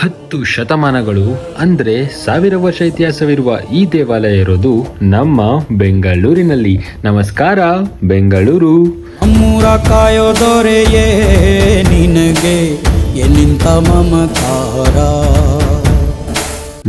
ಹತ್ತು ಶತಮಾನಗಳು, ಅಂದ್ರೆ ಸಾವಿರ ವರ್ಷ ಇತಿಹಾಸವಿರುವ ಈ ದೇವಾಲಯ ಇರೋದು ನಮ್ಮ ಬೆಂಗಳೂರಿನಲ್ಲಿ. ನಮಸ್ಕಾರ, ಬೆಂಗಳೂರು. ಅಮ್ಮೂರ ಕಾಯೋ ದೊರೆಯೇ ನಿನಗೆ, ಎಲ್ಲಿಂತ ಮಮಕಾರ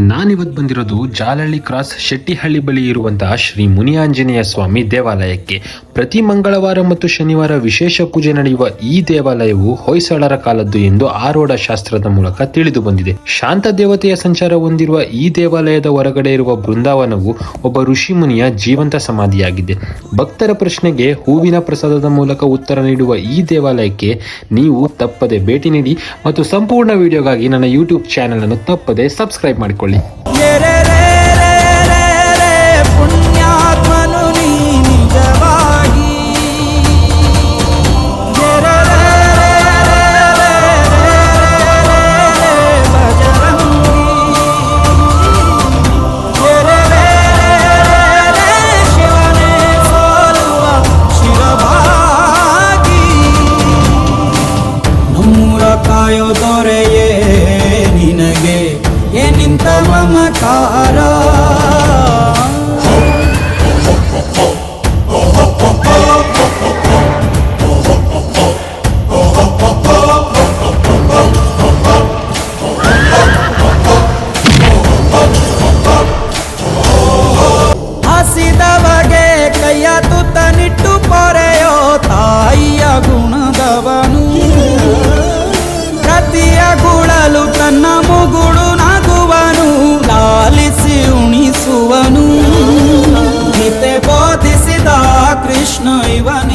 ನಾನಿವತ್ತು ಬಂದಿರೋದು ಜಾಲಹಳ್ಳಿ ಕ್ರಾಸ್ ಶೆಟ್ಟಿಹಳ್ಳಿ ಬಳಿ ಇರುವಂತಹ ಶ್ರೀ ಮುನಿಯಾಂಜನೇಯ ಸ್ವಾಮಿ ದೇವಾಲಯಕ್ಕೆ. ಪ್ರತಿ ಮಂಗಳವಾರ ಮತ್ತು ಶನಿವಾರ ವಿಶೇಷ ಪೂಜೆ ನಡೆಯುವ ಈ ದೇವಾಲಯವು ಹೊಯ್ಸಳರ ಕಾಲದ್ದು ಎಂದು ಆರೋಢ ಶಾಸ್ತ್ರದ ಮೂಲಕ ತಿಳಿದು ಬಂದಿದೆ. ಶಾಂತ ದೇವತೆಯ ಸಂಚಾರ ಹೊಂದಿರುವ ಈ ದೇವಾಲಯದ ಹೊರಗಡೆ ಇರುವ ಬೃಂದಾವನವು ಒಬ್ಬ ಋಷಿ ಮುನಿಯ ಜೀವಂತ ಸಮಾಧಿಯಾಗಿದೆ. ಭಕ್ತರ ಪ್ರಶ್ನೆಗೆ ಹೂವಿನ ಪ್ರಸಾದದ ಮೂಲಕ ಉತ್ತರ ನೀಡುವ ಈ ದೇವಾಲಯಕ್ಕೆ ನೀವು ತಪ್ಪದೆ ಭೇಟಿ ನೀಡಿ ಮತ್ತು ಸಂಪೂರ್ಣ ವಿಡಿಯೋಗಾಗಿ ನನ್ನ ಯೂಟ್ಯೂಬ್ ಚಾನೆಲ್ ಅನ್ನು ತಪ್ಪದೆ ಸಬ್ಸ್ಕ್ರೈಬ್ ಮಾಡಿಕೊಳ್ಳಿ. Napoli. ಮಮಕಾರ ಹಸಿದವಗೆ ಗುಣದವನು. ಪ್ರತಿಯ ಗುಳಲು ತನ್ನ ಮುಗುಳು น่อยวัน